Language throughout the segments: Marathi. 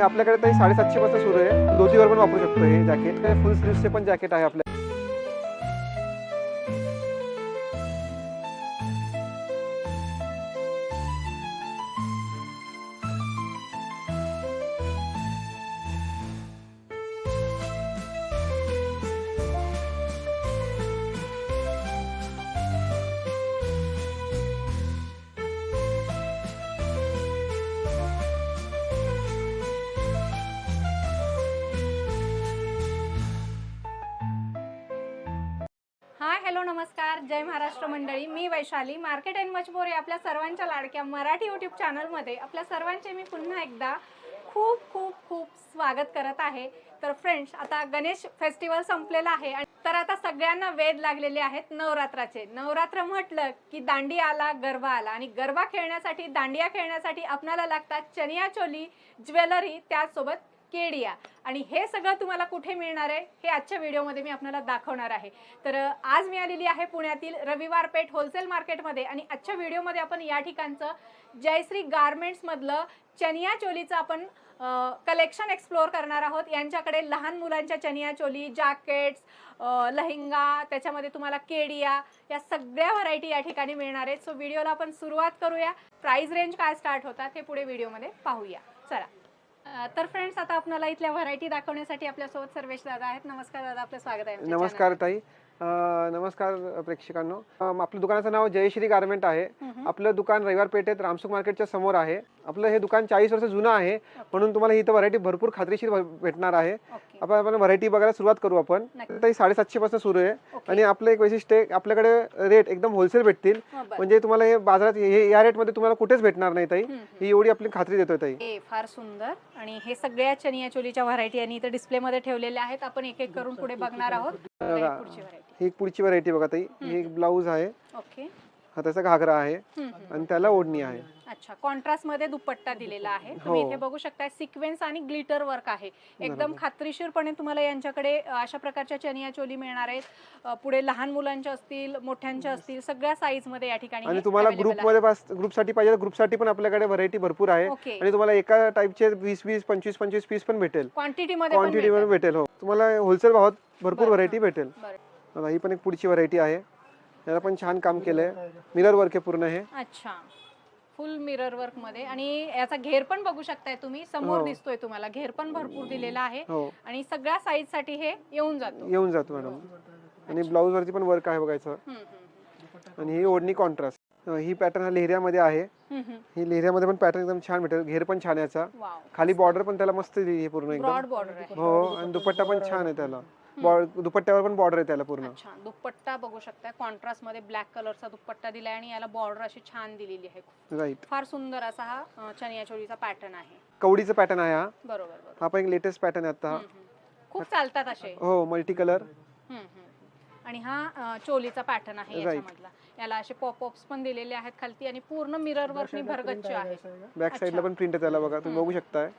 हे आपल्याकडे तरी साडेसातशे पासून सुरू आहे. धोतीवर पण वापरू शकतो हे जॅकेट फुल स्लीव्हचे पण जॅकेट आहे आपल्या हॅलो नमस्कार. जय महाराष्ट्र मंडळी. मी Vaishali. Market and much more आपल्या सर्वांच्या लाडक्या मराठी यूट्यूब चॅनलमध्ये आपल्या सर्वांचे मी पुन्हा एकदा खूप खूप खूप स्वागत करत आहे. तर फ्रेंड्स आता गणेश फेस्टिवल संपलेला आहे. तर आता सगळ्यांना वेध लागलेले आहेत नवरात्राचे. नवरात्र म्हटलं की दांडिया आला गरबा आला. आणि गरबा खेळण्यासाठी दांडिया खेळण्यासाठी आपणाला लागतात चनिया चोली ज्वेलरी. त्याचसोबत केडिया. आणि हे सगळं तुम्हाला कुठे मिळणार आहे हे आजच्या व्हिडिओमध्ये मी आपल्याला दाखवणार आहे. तर आज मी आलेली आहे पुण्यातील रविवार पेठ होलसेल मार्केटमध्ये आणि आजच्या व्हिडिओमध्ये आपण या ठिकाणचं जयश्री गारमेंट्समधलं चनिया चोलीचं आपण कलेक्शन एक्सप्लोअर करणार आहोत. यांच्याकडे लहान मुलांच्या चनिया चोली जॅकेट्स लहिंगा त्याच्यामध्ये तुम्हाला केडिया या सगळ्या व्हरायटी या ठिकाणी मिळणार आहेत. सो व्हिडिओला आपण सुरुवात करूया. प्राईज रेंज काय स्टार्ट होतात हे पुढे व्हिडिओमध्ये पाहूया. चला. तर फ्रेंड्स आता आपल्याला इथल्या व्हरायटी दाखवण्यासाठी आपल्यासोबत सर्वेश दादा आहेत. नमस्कार दादा आपलं स्वागत आहे आमच्या नमस्कार ताई. अं, नमस्कार प्रेक्षकांनो. अं, आपलं दुकानाचं नाव जयश्री गारमेंट आहे. हम्म, आपलं दुकान रविवार पेठेत रामसुख मार्केटच्या समोर आहे. आपलं हे दुकान चाळीस वर्ष जुनं आहे म्हणून तुम्हाला इथं व्हरायटी भरपूर खात्रीशीर भेटणार आहे. आपण आपण व्हरायटी बघायला सुरुवात करू आपण. ताई साडेसातशे पासून सुरू आहे. आणि आपलं एक वैशिष्ट्य आपल्याकडे रेट एकदम होलसेल भेटतील. म्हणजे तुम्हाला हे बाजारात हे या रेटमध्ये तुम्हाला कुठेच भेटणार नाही ताई. ही एवढी आपली खात्री देतोय ताई. फार सुंदर. आणि हे सगळ्या चनिया चोलीच्या व्हरायटी आणि इथं डिस्प्लेमध्ये ठेवलेल्या आहेत. आपण एक एक करून पुढे बघणार आहोत. ही पुढची व्हरायटी बघा ताई. ही एक ब्लाऊज आहे. ओके. हा त्याचा घागरा आहे. आणि त्याला ओढणी आहे. अच्छा कॉन्ट्रास्टमध्ये दुपट्टा दिलेला आहे. हो. तुम्ही इथे बघू शकता सिक्वेन्स आणि ग्लिटर वर्क आहे. एकदम. खात्रीशीरपणे तुम्हाला यांच्याकडे अशा प्रकारच्या चनिया चोली मिळणार आहेत. पुढे लहान मुलांच्या असतील मोठ्यांच्या असतील सगळ्या साईजमध्ये या ठिकाणी आणि तुम्हाला ग्रुपमध्ये बस ग्रुपसाठी पाहिजे ग्रुपसाठी पण आपल्याकडे व्हरायटी भरपूर आहे. आणि तुम्हाला एका टाईपचे वीस वीस पंचवीस पंचवीस पीस पण भेटेल. क्वांटिटी मध्ये क्वांटिटी मिळतात. भेटेल. हो. तुम्हाला होलसेल भावात भरपूर व्हरायटी. भेटेल. ही पण एक पुढची व्हरायटी आहे. याला पण छान काम केलंय. मिरर वर्क आहे पूर्ण हे. अच्छा. फुल मिरर वर्कमध्ये. आणि याचा घेर पण बघू शकताय तुम्ही. समोर हो. दिसतोय तुम्हाला. घेर पण भरपूर दिलेला आहे. हो. आणि सगळ्या साईजसाठी हे येऊन जातो. येऊन जातो मॅडम आणि ब्लाऊज वरती पण वर्क आहे बघायचं. हम्म, हम्म, आणि ही ओढणी कॉन्ट्रास्ट ही पॅटर्न हा लेहऱ्यामध्ये आहे. हम्म, हम्म. ही लेहऱ्यामध्ये पण पॅटर्न एकदम छान भेटेल. घेर पण छान आहे याचा. वाव. खाली बॉर्डर पण त्याला मस्त दिली आहे पूर्ण एकदम. ब्रॉड बॉर्डर आहे. हो आणि दुपट्टा पण छान आहे त्याला. दुपट्ट्यावर पण बॉर्डर आहे त्याला पूर्ण. अच्छा दुपट्टा बघू शकता. कॉन्ट्रास्टमध्ये ब्लॅक कलरचा दुपट्टा दिलाय आणि याला बॉर्डर अशी छान दिलेली आहे. राईट फार सुंदर असा हा अं, चनिया चोळीचा पॅटर्न आहे. कवडीचं पॅटर्न आहे हा. बरोबर बरोबर. हा पण एक लेटेस्ट पॅटर्न आहे आता. हम्म, हम्म. खूप चालतात असे. हो मल्टी कलर हम्म, हम्म. आणि हा अं, चोलीचा पॅटर्न आहे Right. याच्यामधला. याला असे पॉपअप्स पण दिलेले आहेत खालती आणि पूर्ण मिरर वर्कनी भरगच्च आहे बॅक साईडला पण प्रिंट आहे त्याला बघा तुम्ही बघू शकताय.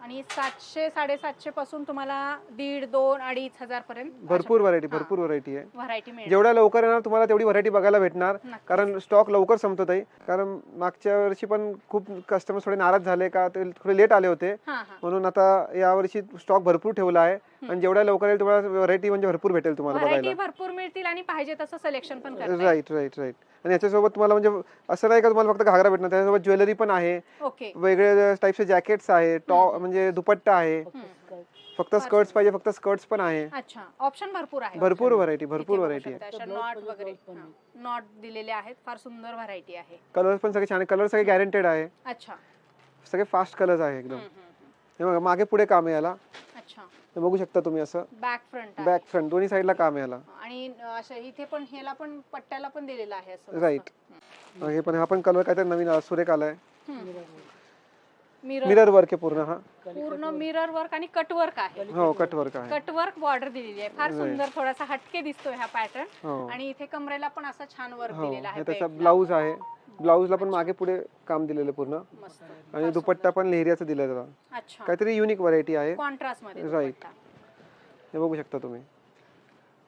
आणि सातशे साडेसातशे पासून तुम्हाला दीड दोन अडीच हजार पर्यंत भरपूर व्हरायटी भरपूर व्हरायटी आहे. व्हरायटी मिळेल. जेवढ्या लवकर येणार तुम्हाला तेवढी व्हरायटी बघायला भेटणार. नक्की. कारण स्टॉक लवकर संपतो ताई. कारण मागच्या वर्षी पण खूप कस्टमर थोडे नाराज झाले का ते थोडे लेट आले होते. हा हा. म्हणून आता यावर्षी स्टॉक भरपूर ठेवला आहे. आणि जेवढ्या लवकर येईल तेवढ्या व्हरायटी म्हणजे भरपूर भेटेल तुम्हाला व्हरायटी बघायला. भरपूर मिळतील आणि पाहिजे तसं सिलेक्शन पण करता येईल. राईट राईट राईट आणि याच्यासोबत तुम्हाला म्हणजे असं नाही का तुम्हाला फक्त घागरा भेटणार त्याच्यासोबत ज्वेलरी पण आहे. ओके वेगळे टाईपचे जॅकेट्स आहे टॉप म्हणजे दुपट्टा आहे. फक्त स्कर्ट्स पाहिजे फक्त स्कर्ट्स पण आहे. अच्छा. ऑप्शन भरपूर आहे. भरपूर व्हरायटी भरपूर व्हरायटी आहे. नॉट वगैरे. नॉट दिलेले आहेत. फार सुंदर व्हरायटी आहे. कलर्स पण सगळे छान आहे कलर सगळे गॅरंटेड आहे. अच्छा. सगळे फास्ट कलर्स आहे एकदम. हम्म, हम्म, हम्म. हे बघा मागे पुढे काम आहे याला. अच्छा. हे बघू शकता तुम्ही असं बॅक फ्रंट बॅक फ्रंट दोन्ही साईडला काम आहे याला. आणि अं, असं इथे पण ह्याला पण पट्ट्याला पण दिलेलं आहे असं राईट हे पण हा पण कलर काहीतरी नवीन आला, सुरेख आलाय. मिरर मिरर वर्क आहे पूर्ण हा. पूर्ण मिरर वर्क आणि कट वर्क आहे. हो कट वर्क आहे. कट वर्क बॉर्डर दिलेली आहे. फार सुंदर थोडासा हटके दिसतोय हा पॅटर्न हो. आणि इथे कमरेला पण असं छान वर्क हो दिलेला आहे हे त्याचा. ब्लाऊज आहे. ब्लाऊजला पण मागे पुढे काम दिलेलं पूर्ण. आणि दुपट्टा पण लेहरियाचं दिलं त्याला. काहीतरी युनिक व्हरायटी आहे. कॉन्ट्रास्टमध्ये Right. दुपट्टा. हे बघू शकता तुम्ही.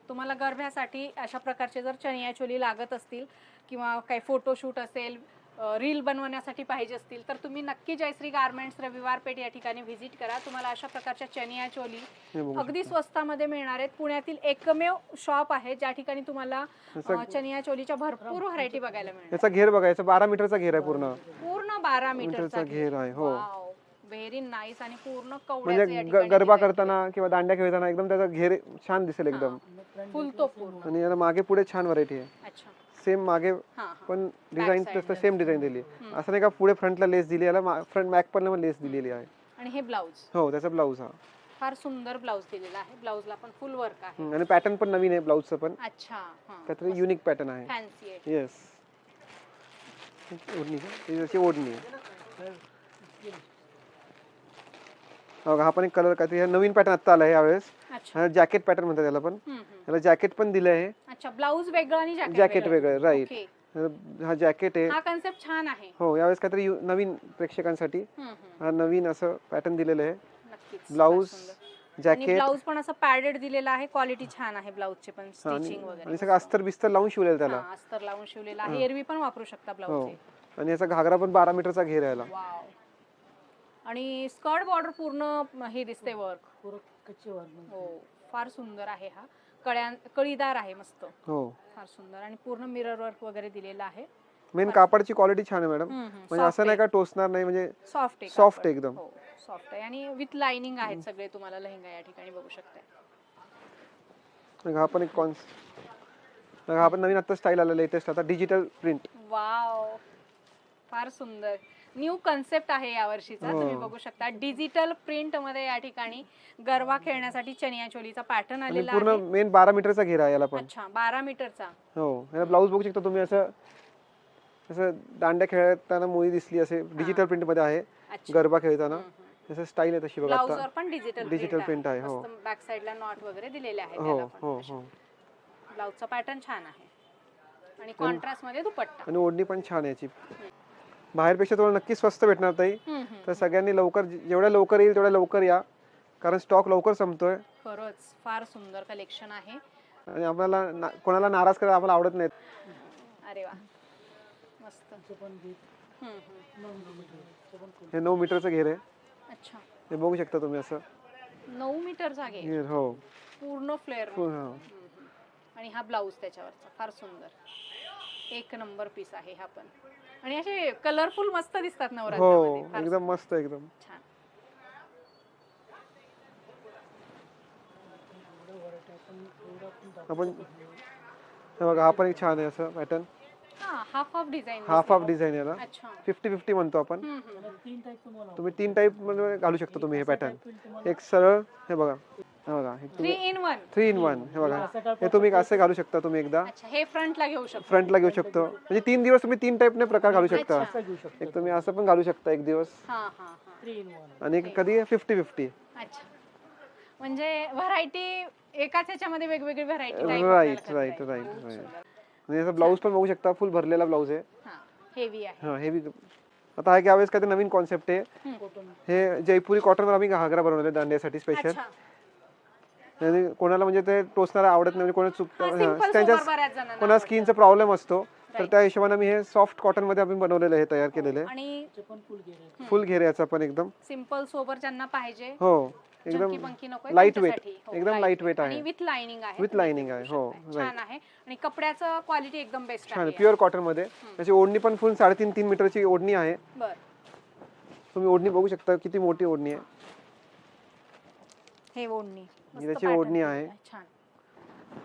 तुम्हाला गरब्यासाठी अशा प्रकारचे जर चनिया चोली लागत असतील किंवा काही फोटोशूट असेल रील बनवण्यासाठी पाहिजे असतील तर तुम्ही नक्की जयश्री गार्मेंट्स रविवार पेठ या ठिकाणी व्हिजिट करा. तुम्हाला अशा प्रकारच्या चनिया चोली अगदी. स्वस्तामध्ये मिळणार आहेत. पुण्यातील एकमेव शॉप आहे ज्या ठिकाणी तुम्हाला चनिया चोलीच्या भरपूर व्हरायटी बघायला मिळणार. याचा घेर बघा याचा बारा मीटरचा घेर आहे पूर्ण. पूर्ण बारा मीटरचा घेर. आहे हो. व्हेरी नाईस आणि पूर्ण म्हणजे गरबा करताना किंवा दांड्या खेळताना एकदम त्याचा घेर छान दिसेल एकदम. फुलतो पूर्ण. आणि याला मागे पुढे छान व्हरायटी आहे. अच्छा. सेम मागे पण डिझाईन तसं सेम डिझाईन दिली. असं नाही का पुढे फ्रंटला लेस दिली याला फ्रंट बॅक पण लेस दिलेली आहे. आणि हे ब्लाऊज हो त्याचा ब्लाऊज हा. फार सुंदर ब्लाऊज दिलेला आहे. ब्लाऊजला पण फुल वर्क आहे. आणि पॅटर्न पण नवीन आहे ब्लाऊजचं पण. अच्छा हा. त्यात युनिक पॅटर्न आहे. फॅन्सी आहे. येस ओढणी ही जशी ओढणी आहे. हो हा पण एक कलर काय ते नवीन पॅटर्न आता आला आहे यावेळेस. अच्छा. हा जॅकेट पॅटर्न म्हणतात त्याला पण. हम्म, हम्म. याला जॅकेट पण दिलं आहे अच्छा ब्लाऊज वेगळं आणि जॅकेट जॅकेट वेगळं. राईट हा जॅकेट आहे. हा कन्सेप्ट छान आहे. हो यावेळेस काहीतरी नवीन प्रेक्षकांसाठी. हा नवीन असं पॅटर्न दिलेलं आहे. नक्कीच. Blouse jacket. ब्लाऊज पण असं पॅडेड दिलेला आहे. क्वालिटी छान आहे ब्लाऊजची पण स्टिचिंग आणि वगैरे. सगळं अस्तर बिस्तर लावून शिवलेलं त्याला. हा, अस्तर लावून शिवलेला आहे. एरवी पण वापरू शकता हो. ब्लाऊज आणि याचा घागरा पण बारा मीटरचा घेर आहे आणि स्कर्ट बॉर्डर पूर्ण हे दिसते वर्क हो फार सुंदर आहे हा. कळ्या कळीदार आहे मस्त. हो. फार सुंदर आणि पूर्ण मिरर वर्क वगैरे दिलेलं आहे. मेन कापडची क्वालिटी छान आहे मॅडम म्हणजे असं नाही का टोचणार नाही म्हणजे सॉफ्ट आहे soft कापड. एकदम. हो सॉफ्ट आहे. आणि विथ लाइनिंग आहेत सगळे तुम्हाला लेहंगा या ठिकाणी बघू शकता हा पण एक कॉन्स हा पण नवीन आता स्टाईल आला लेटेस्ट आता डिजिटल प्रिंट वाव फार सुंदर. न्यू कन्सेप्ट आहे या वर्षीचा तुम्ही हो. बघू शकता. डिजिटल प्रिंटमध्ये या ठिकाणी गरबा खेळण्यासाठी चनिया चोलीचा पॅटर्न आणि आलेला पूर्ण आहे. मेन बारा मीटरचा घेर आहे याला पण. अच्छा बारा मीटरचा हो याला ब्लाऊज बघू शकता तुम्ही असं असं दांड्या खेळताना मुळी दिसली असे डिजिटल प्रिंटमध्ये आहे अच्छा. गरबा खेळताना. हम्म, हम्म. जसं स्टाईल आहे तशी बघा ब्लाऊजवर आता पण डिजिटल Digital print आहे, हो. बॅक साइडला नॉट वगैरे दिलेले आहे हो त्याला पण. हो. हो. ब्लाऊजचा पॅटर्न छान आहे. आणि कॉन्ट्रास्टमध्ये दुपट्टा. आणि ओढणी पण छान आहे याची. बाहेरपेक्षा तुम्हाला नक्की स्वस्त भेटणार ताई. तर सगळ्यांनी लवकर जेवढ्या लवकर येईल तेवढ्या लवकर या. कारण स्टॉक लवकर संपतोय. खरंच फार सुंदर कलेक्शन आहे. आणि आम्हाला ना- कोणाला नाराज करायला आम्हाला आवडत नाही अरे वा. मस्त. हम्म, हम्म. हे नऊ मीटरचं घेर आहे. अच्छा. हे बघू शकता तुम्ही असं. नऊ मीटरचा घे घेर हो. पूर्ण फ्लेअर हो, हो. आणि हा ब्लाऊज त्याच्यावरचा. फार सुंदर. एक नंबर पीस आहे हा पण. आणि असे कलरफुल मस्त दिसतात हो नवरात्रामध्ये फार एकदम मस्त एकदम. छान. आपण हे बघा हा पण एक छान आहे असं pattern half of design half design याला अच्छा. फिफ्टी फिफ्टी म्हणतो आपण. तुम्ही तीन टाईपमध्ये घालू शकता तुम्ही हे पॅटर्न एक सरळ हे बघा. हे बघा three in one three in one हे बघा. हे तुम्ही असं घालू शकता तुम्ही एकदा. अच्छा हे फ्रंटला घेऊ शकतो. फ्रंटला घेऊ शकतो. म्हणजे तीन दिवस तुम्ही तीन टाईपने प्रकार घालू शकता. अच्छा. एक तुम्ही. असं पण घालू शकता एक दिवस. हा हा हा. आणि कधी फिफ्टी फिफ्टी अच्छा. म्हणजे व्हरायटी एकाच ह्याच्यामध्ये वेगवेगळी variety right right right right आणि याचा ब्लाऊज पण बघू शकता फुल भरलेला ब्लाऊज आहे. हा हेवी आहे. हा हेवी आता हा यावेळेस काय नवीन कॉन्सेप्ट आहे. हे जयपुरी कॉटनवर आम्ही घागरा बनवले दांड्यासाठी स्पेशल कोणाला म्हणजे ते टोचणारा आवडत नाही म्हणजे कोणा चुक हा, हा, त्यांच्या सोबर बऱ्याच जणांना कोणा आवडतं. स्किनचा प्रॉब्लेम असतो. तर. त्या हिशोबाने आम्ही हे सॉफ्ट कॉटनमध्ये आपण बनवलेलं आहे तयार केलेलं आहे. आणि फुल घेरे याचा पण एकदम. सिंपल सोबर ज्यांना पाहिजे. हो. एकदम नको light weight. एकदम light weight आहे. विथ लाइनिंग आहे. Lining बघू आहे, हो. छान आहे. आणि कपड्याचं क्वालिटी एकदम बेस्ट छान प्युअर कॉटनमध्ये. त्याची ओढणी पण फुल साडेतीन तीन मीटरची ओढणी आहे. तुम्ही ओढणी बघू शकता किती मोठी ओढणी आहे. हे ओढणी. त्याची ओढणी आहे. छान.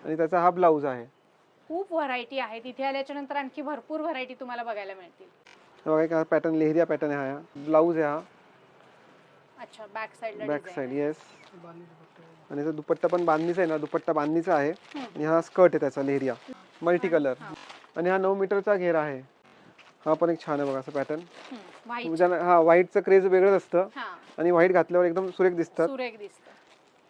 आणि त्याचा हा ब्लाऊज आहे. खूप व्हरायटी आहे. तिथे आल्याच्यानंतर आणखी भरपूर व्हरायटी तुम्हाला बघायला मिळतील. हे बघा हा पॅटर्न लेहरिया पॅटर्न आहे हा. ब्लाऊज आहे हा. अच्छा बॅक साइडला बॅक साइड येस आणि त्याचा दुपट्टा पण बांधणीचा आहे ना दुपट्टा बांधणीचा आहे. हम्म. आणि हा स्कर्ट आहे त्याचा लेहरिया. मल्टी कलर आणि हा नऊ मीटरचा घेरा आहे. हा पण एक छान आहे बघा असं पॅटर्न व्हाईट ज्यांना हा व्हाईटचं क्रेज वेगळंच असतं. हा. आणि व्हाईट घातल्यावर एकदम सुरेख दिसतात सुरेख दिसत.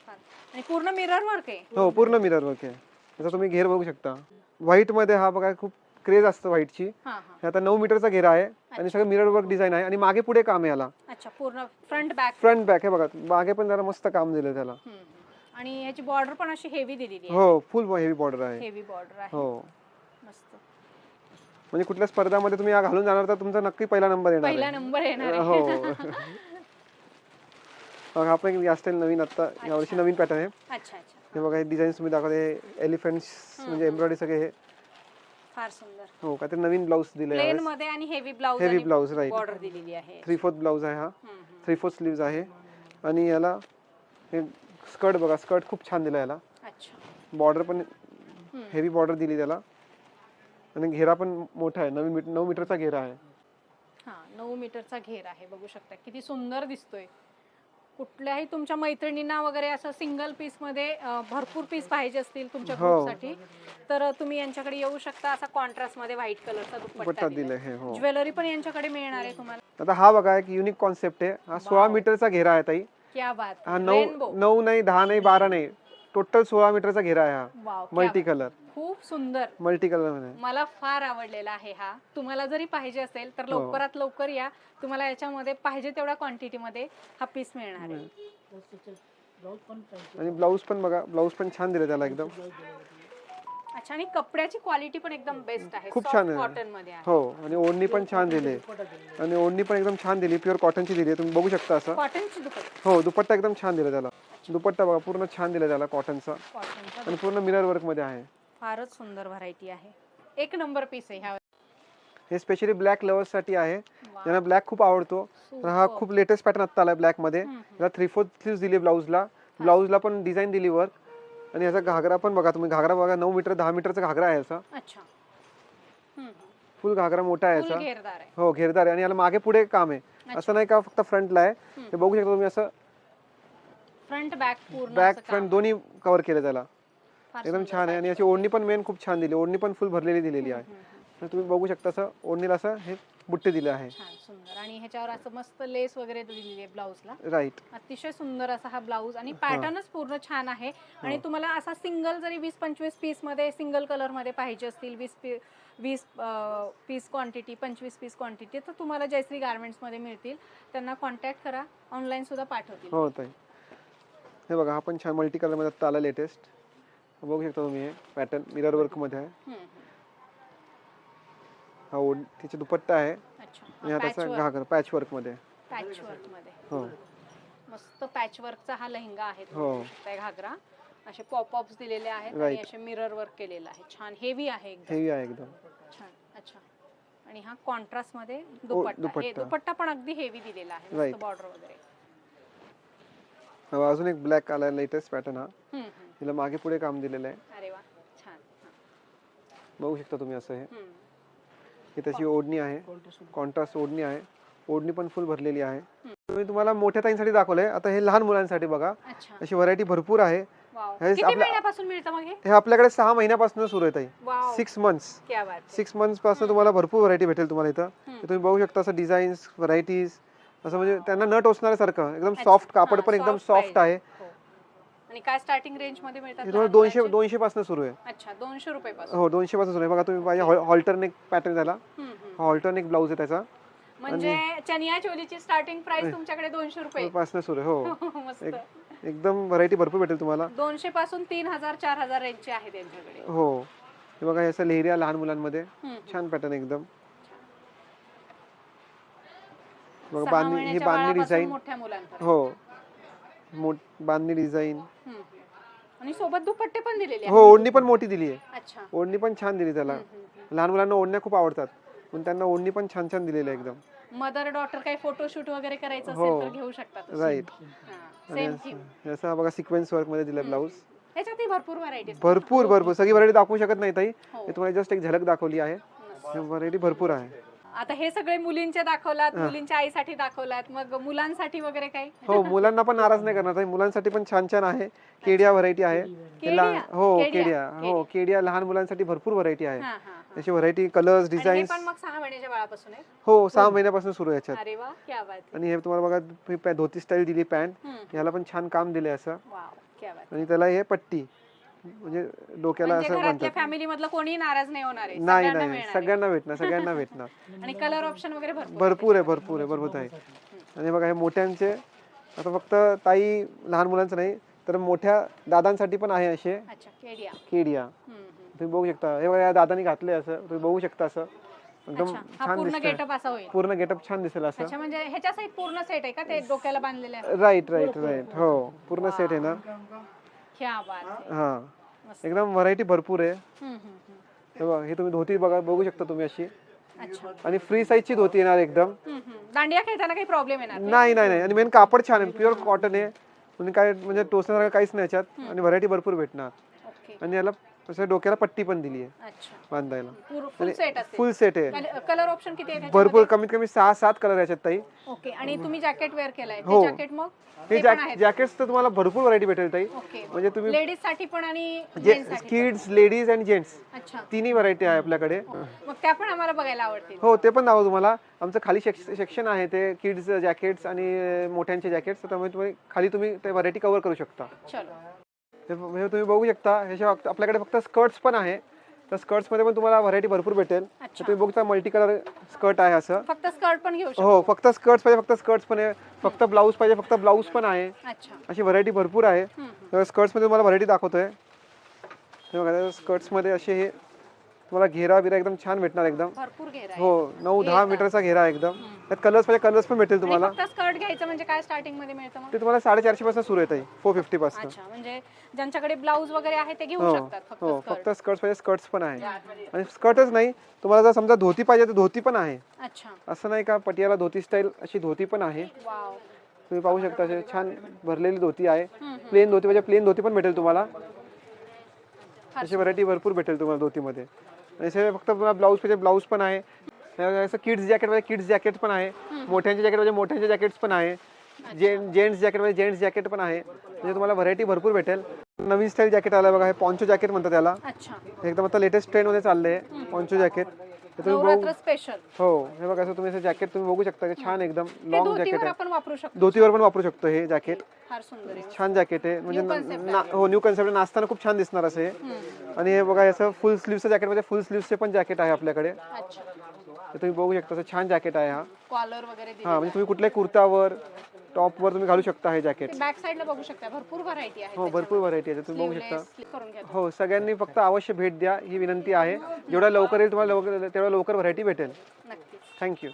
आणि पूर्ण मिरर वर्क आहे? हो पूर्ण मिरर वर्क आहे. त्याचा तुम्ही घेर बघू शकता. व्हाईटमध्ये हा बघा खूप क्रेज असतं व्हाईटची हा हा. हे आता नऊ मीटरचा घेरा आहे. आणि सगळं मिरर वर्क डिझाईन आहे. आणि मागे पुढे काम आहे याला. अच्छा पूर्ण फ्रंट बॅक फ्रंट बॅक हे बघा मागे पण जरा मस्त काम दिलं त्याला. आणि ह्याची बॉर्डर पण अशी हेवी दिलेली आहे. हो फुल हेवी बॉर्डर आहे. हेवी बॉर्डर आहे. हो. मस्त. म्हणजे कुठल्या स्पर्धामध्ये तुम्ही घालून जाणार तर तुमचा नक्की पहिला नंबर येणार पहिला. नंबर येणार हो. मग हा पण या स्टाईल नवीन आता यावर्षी नवीन पॅटर्न आहे. अच्छा अच्छा. हे बघा हे डिझाईन तुम्ही दाखवले एलिफंट्स म्हणजे एम्ब्रॉयडरी सगळे हे. फार सुंदर. हो काहीतरी नवीन ब्लाऊज दिले प्लेन मध्ये आणि heavy blouse heavy blouse right border दिलेली आहे. थ्री फोर्थ ब्लाऊज आहे हा. थ्री फोर्थ स्लीव्ज आहे. आणि याला हे स्कर्ट बघा स्कर्ट खूप छान दिला याला. अच्छा. बॉर्डर पण. हेवी बॉर्डर दिली त्याला. आणि घेरा पण मोठा आहे नवीन मीट नऊ मीटरचा घेरा आहे. हा नऊ मीटरचा घेर आहे बघू शकता. किती सुंदर दिसतोय. कुठल्याही तुमच्या मैत्रिणींना वगैरे असं सिंगल पीसमध्ये भरपूर पीस पाहिजे असतील तुमच्या हो. ग्रुपसाठी तर तुम्ही यांच्याकडे येऊ शकता असा कॉन्ट्रास्टमध्ये व्हाईट कलरचा दुपट्टा दुपट्टा दिलाय. हे हो. ज्वेलरी पण यांच्याकडे मिळणार आहे तुम्हाला. आता हा बघा एक युनिक कॉन्सेप्ट आहे. हा सोळा मीटरचा घेरा आहे ताई. क्या बात. हा नऊ रेनबो नऊ नाही दहा नाही बारा नाही. टोटल सोळा मीटरचा घेरा आहे हा. Multi colour. खूप सुंदर. मल्टी कलरमध्ये. मला फार आवडलेला आहे हा. तुम्हाला जरी पाहिजे असेल तर हो. लवकरात लवकर या. तुम्हाला याच्यामध्ये पाहिजे तेवढ्या क्वांटिटी मध्ये हा पीस मिळणार आहे. आणि ब्लाऊज पण बघा ब्लाऊज पण छान दिलं त्याला एकदम. अच्छा आणि कपड्याची क्वालिटी पण एकदम बेस्ट आहे. खूप छान आहे. कॉटनमध्ये आहे. हो आणि ओढणी पण छान दिली. आणि ओढणी पण एकदम छान दिली. प्युअर कॉटनची दिली. तुम्ही बघू शकता असं. हो दुपट्टा एकदम छान दिला त्याला. दुपट्टा बघा पूर्ण छान दिला त्याला कॉटनचा कॉटनचा आणि पूर्ण मिरर वर्कमध्ये आहे. फारच सुंदर व्हरायटी आहे. एक नंबर पीस आहे ह्या हे स्पेशली ब्लॅक लवर्ससाठी आहे. ज्यांना ब्लॅक खूप आवडतो. तर हा. खूप लेटेस्ट पॅटर्न आता आलाय ब्लॅकमध्ये. याला थ्री फोर्थ स्लीव्ह दिली ब्लाऊजला ब्लाऊजला पण डिझाईन दिली वर्क आणि याचा घागरा पण बघा तुम्ही. घागरा बघा नऊ मीटर दहा मीटरचा घागरा आहे याचा. अच्छा. फुल घागरा मोठा आहे याचा. हो घेरदार आहे. आणि याला मागे पुढे काम आहे. असं नाही का फक्त फ्रंटला आहे. हे बघू शकता तुम्ही असं फ्रंट बॅक पूर्ण बॅक असं फ्रंट काम. दोन्ही कव्हर केलं त्याला. फार एकदम सुंदर छान आहे. आणि याची ओढणी पण मेन खूप छान दिली. ओढणी पण फुल भरलेली दिलेली आहे. तर तुम्ही बघू शकता असं ओढणीला असं हे बुट्टे दिले आहे. छान सुंदर. आणि ह्याच्यावर असं मस्त लेस वगैरे दिलेली आहे ब्लाऊजला. राईट अतिशय सुंदर असा हा ब्लाऊज. आणि पॅटर्नच पूर्ण छान आहे. आणि तुम्हाला असा सिंगल जरी वीस पंचवीस पीसमध्ये सिंगल कलरमध्ये पाहिजे असतील वीस पी वीस पीस क्वांटिटी पंचवीस पीस क्वांटिटी तर तुम्हाला जयश्री गार्मेंट्समध्ये मिळतील. त्यांना कॉन्टॅक्ट करा. ऑनलाईन सुद्धा पाठवतील. हो ताई. हे बघा हा पण छान मल्टी कलरमध्ये आता आला लेटेस्ट बघू शकता तुम्ही हे पॅटर्न मिरर वर्कमध्ये आहे. हम्म. हा ओढ तिचे दुपट्टा आहे. अच्छा. आणि हा त्याचा घागर पॅच वर्कमध्ये. पॅच वर्कमध्ये हो. मस्त पॅच वर्कचा हा लेहंगा आहे. तुम्ही हो. बघू शकताय घागरा. असे पॉपअप्स दिलेले आहेत आणि Right. असे मिरर वर्क केलेलं आहे. छान. हेवी आहे एकदम. हेवी आहे एकदम. छान. अच्छा. आणि हा कॉन्ट्रास्टमध्ये दुपट्टा हे दुपट्टा. दुपट्टा पण अगदी हेवी दिलेला आहे. Right. बॉर्डर वगैरे. अजून एक ब्लॅक आलाय लेटेस्ट पॅटर्न हा. हम्म, हम्म. हिला मागे पुढे काम दिलेलं आहे. अरे वा छान हा. बघू शकता तुम्ही असं हे. हम्म. ही त्याची ओढणी आहे. कॉन्ट्रास्ट ओढणी. आहे. ओढणी पण फुल भरलेली आहे. मी तुम्हाला मोठ्या ताईंसाठी दाखवलंय. आता हे लहान मुलांसाठी बघा. अच्छा. अशी व्हरायटी भरपूर आहे. वाव. हे किती आपल्या- महिन्यापासून मिळतं मग हे? हे आपल्याकडे सहा महिन्यापासून सुरू आहे ताई. वाव. सिक्स मंथ्स क्या बात आहे. सिक्स मंथ्सपासून तुम्हाला भरपूर व्हरायटी भेटेल तुम्हाला इथं. हम्म. हे तुम्ही बघू शकता असं डिझाईन्स व्हरायटीज असं म्हणजे त्यांना न टोचणाऱ्यासारखं एकदम. सॉफ्ट कापड पण एकदम सॉफ्ट आहे. हो. आणि काय स्टार्टिंग रेंजमध्ये मिळतात तुम्हाला लहान दोनशे? दोनशे पासून सुरू आहे. अच्छा दोनशे रुपये पासून हो दोनशे पासून सुरू आहे. बघा तुम्ही पाहिजे हॉल्टरनेक पॅटर्न झाला. हम्म, हम्म. हा हॉल्टरनेक ब्लाऊज आहे त्याचा. म्हणजे चनिया चोलीची स्टार्टिंग प्राइस तुमच्याकडे दोनशे रुपये. पासून सुरू आहे. हो. एकदम व्हरायटी भरपूर भेटेल तुम्हाला. दोनशे पासून तीन हजार चार हजार रेंजचे आहे त्यांच्याकडे. हो. हे बघा असं लेहरिया लहान मुलांमध्ये. छान पॅटर्न एकदम. सहा बांधणी ही महिन्याच्या बांधणी बाळापासून डिझाईन मोठ्या मुलांपर्यंत. हो. मोठ बांधणी डिझाईन. हम्म. आणि सोबत दुपट्टे पण दिलेले हो ओढणी पण मोठी दिली आहे. ओढणी पण छान दिली त्याला. हम्म, लहान मुलांना ओढण्या खूप आवडतात. पण त्यांना ओढणी पण छान छान दिलेली आहे एकदम. मदर डॉटर काही फोटोशूट वगैरे करायचं हो. तर घेऊ शकतात राईट सेम थीम हे असं बघा सिक्वेन्स वर्कमध्ये दिलाय ब्लाऊज भरपूर व्हरायटीज भरपूर भरपूर. सगळी व्हरायटी दाखवू शकत नाही ताई. हो. हे तुम्हाला जस्ट एक झलक दाखवली आहे. व्हरायटी भरपूर आहे. आता हे सगळे मुलींचे दाखवलात मुलींच्या आईसाठी दाखवलात मग मुलांसाठी वगैरे काही? हो मुलांना पण नाराज नाही करणार. मुलांसाठी पण छान छान आहे. केडिया व्हरायटी आहे. हे केडिया? हो केडिया? हो लहान मुलांसाठी भरपूर व्हरायटी आहे. हा हा हा. त्याची व्हरायटी कलर्स मग सहा महिन्याच्या बाळापासून हो सहा महिन्यापासून सुरू आहे याच्यात. आणि हे तुम्हाला बघा धोती स्टाईल दिली पॅन्ट. याला पण छान काम दिले असं. आणि त्याला हे पट्टी. म्हणजे डोक्याला म्हणजे असं घरातल्या म्हणतात. फॅमिली मधलं कोणी नाराज नाही होणार आहे. नाही सगळ्यांना नाही मिळणार आहे. सगळ्यांना भेटणार सगळ्यांना भेटणार. आणि कलर ऑप्शन वगैरे भरपूर भरपूर आहे भरपूर आहे भरपूर आहे. आणि बघा हे मोठ्यांचे आता फक्त ताई लहान मुलांचं नाही तर मोठ्या दादांसाठी पण आहे असे. अच्छा केडिया केडिया हम्म, हम्म. तुम्ही बघू शकता. हे बघा या दादानी घातले असं. तुम्ही बघू शकता असं. एकदम अच्छा हा छान पूर्ण गेटअप असा होईल. पूर्ण गेटअप छान दिसेल असं. अच्छा म्हणजे ह्याच्या सहित पूर्ण सेट आहे का? ते डोक्याला बांधलेले आहे. राईट राईट राईट हो पूर्ण सेट आहे ना. क्या बात आहे. हा। मस्त. एकदम व्हरायटी भरपूर आहे। हम्म, हम्म, हम्म. हे बघा हे तुम्ही धोती बघा बघू शकता तुम्ही अशी. अच्छा। आणि फ्री साईजची धोती येणार एकदम. हम्म, हम्म. दांडिया खेळताना काही प्रॉब्लेम येणार नाही? नाही नाही नाही. आणि मेन कापड छान आहे प्युअर कॉटन आहे. म्हणजे काय म्हणजे टोचण्यासारखं काहीच नाही याच्यात. आणि व्हरायटी भरपूर भेटणार. ओके. आणि याला असं डोक्याला पट्टी पण दिली आहे अच्छा. बांधायला. फुल सेट असेल. फुल सेट आहे. कलर ऑप्शन किती आहे भरपूर कमीत कमी सहा सात कलर याच्यात ताई. ओके आणि तुम्ही जॅकेट वेअर केलंय. हो. जॅकेट मग? हे ते पण आहेत. जॅकेट्स तर तुम्हाला भरपूर व्हरायटी भेटेल ताई. ओके. म्हणजे तुम्ही लेडीजसाठी पण आणि किड्स लेडीज अँड जेंट्स अच्छा. तिन्ही व्हरायटी आहे आपल्याकडे. मग त्या पण आम्हाला बघायला आवडतील. हो ते पण दाखवू तुम्हाला. आमचं खाली सेक्शन आहे ते किड्स जॅकेट्स आणि मोठ्यांचे जॅकेट्स त्यामुळे तुम्ही खाली तुम्ही ते व्हरायटी कव्हर करू शकता. चलो. हे हे तुम्ही बघू शकता ह्याच्या आपल्याकडे फक्त स्कर्ट्स पण आहे. तर स्कर्ट्समध्ये पण तुम्हाला व्हरायटी भरपूर भेटेल. तर तुम्ही बघू शकता मल्टी कलर स्कर्ट आहे असं. फक्त स्कर्ट पण घेऊ हो फक्त स्कर्ट्स पाहिजे फक्त स्कर्ट्स पण आहे. फक्त ब्लाऊज पाहिजे फक्त ब्लाऊज पण आहे. अशी व्हरायटी भरपूर आहे. हम्म, हम्म. स्कर्ट्समध्ये तुम्हाला व्हरायटी दाखवतोय. हे बघा स्कर्ट्समध्ये असे हे तुम्हाला घेरा बिरा एकदम छान भेटणार एकदम. भरपूर घेर आहे. हो नऊ दहा मीटरचा घेरा आहे एकदम. त्यात कलर्स पाहिजे कलर्स पण भेटेल तुम्हाला. फक्त स्कर्ट घ्यायचं म्हणजे काय स्टार्टिंगमध्ये मिळतं मग? ते तुम्हाला साडेचारशे पासून सुरू येत आहे फोर फिफ्टी पासून. अच्छा म्हणजे ज्यांच्याकडे ब्लाऊज वगैरे आहे ते घेऊ हो शकतात फक्त हो स्कर्ट फक्त स्कर्ट्स पाहिजे स्कर्ट्स पण आहे. आणि स्कर्टच नाही तुम्हाला जर समजा धोती पाहिजे तर धोती पण आहे. अच्छा. असं नाही का पटियाला धोती स्टाईल अशी धोती पण आहे. वाव. तुम्ही पाहू शकता अशी छान भरलेली धोती आहे. प्लेन धोती म्हणजे प्लेन धोती पण भेटेल तुम्हाला. अशी व्हरायटी भरपूर भेटेल तुम्हाला धोतीमध्ये. आणि फक्त तुम्हाला ब्लाऊज पाहिजे ब्लाऊज पण आहे. असं किड्स जॅकेट पाहिजे किड्स जॅकेट पण आहे. मोठ्यांचे जॅकेट पाहिजे मोठ्यांचे जॅकेट्स पण आहे. जेंट्स जॅकेट पाहिजे जेंट्स जॅकेट पण आहे. म्हणजे तुम्हाला व्हरायटी भरपूर भेटेल. नवीन स्टाईल जॅकेट आलं बघा हे पॉन्चो जॅकेट म्हणतात त्याला. एकदम आता लेटेस्ट ट्रेंडमध्ये चालले पॉन्चो जॅकेट ते तुम्ही बघू नवरात्र स्पेशल हो हे बघा असं तुम्ही असं जॅकेट तुम्ही बघू शकता की छान एकदम ते लॉंग जॅकेट धोतीवर आहे. आपण वापरू शकतो. धोतीवर पण वापरू शकतो हे जॅकेट फार सुंदर आहे. छान जॅकेट आहे. म्हणजे New concept ना- हो न्यू कन्सेप्ट नाचताना खूप छान दिसणार असे आणि हे बघा याचं फुल स्लीव्हचं जॅकेट म्हणजे फुल स्लीव्हचे पण जॅकेट आहे आपल्याकडे. अच्छा. तर तुम्ही बघू शकता असं छान जॅकेट आहे हा. कॉलर वगैरे हा म्हणजे तुम्ही कुठल्याही कुर्तावर टॉपवर तुम्ही घालू शकता हे जॅकेट. बॅक साईडला बघू शकता. भरपूर व्हरायटी आहे हो भरपूर व्हरायटी आहे. तुम्ही बघू शकता. Sleeveless करून घ्या हो सगळ्यांनी फक्त अवश्य भेट द्या. ही विनंती आहे. जेवढ्या लवकर येईल तुम्हाला लवकर तेवढ्या लवकर व्हरायटी भेटेल. थँक्यू